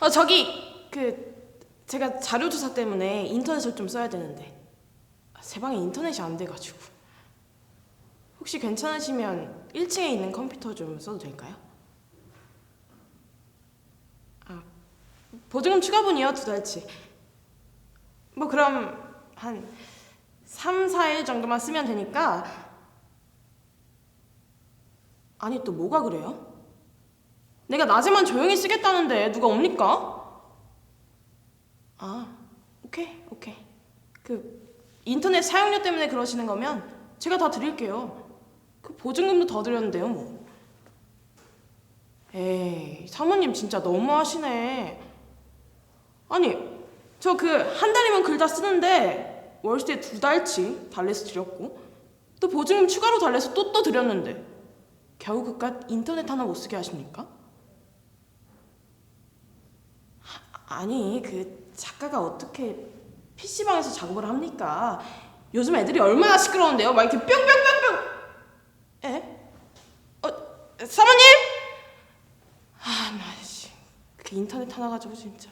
어 저기 그 제가 자료 조사 때문에 인터넷을 좀 써야 되는데 아, 제 방에 인터넷이 안 돼가지고 혹시 괜찮으시면 1층에 있는 컴퓨터 좀 써도 될까요? 아 보증금 추가분이요 두 달치. 뭐 그럼 한 3, 4일 정도만 쓰면 되니까 아니 또 뭐가 그래요? 내가 낮에만 조용히 쓰겠다는데 누가 옵니까? 아, 오케이, 오케이. 그 인터넷 사용료 때문에 그러시는 거면 제가 다 드릴게요. 그 보증금도 더 드렸는데요, 뭐. 에이, 사모님 진짜 너무하시네. 아니, 저 그 한 달이면 글 다 쓰는데 월세 두 달치 달래서 드렸고 또 보증금 추가로 달래서 또 또 드렸는데 겨우 그깟 인터넷 하나 못 쓰게 하십니까? 아니 그 작가가 어떻게 PC방에서 작업을 합니까? 요즘 애들이 얼마나 시끄러운데요? 막 이렇게 뿅뿅뿅뿅 에? 어? 사모님? 아 나 씨 그 인터넷 하나 가지고 진짜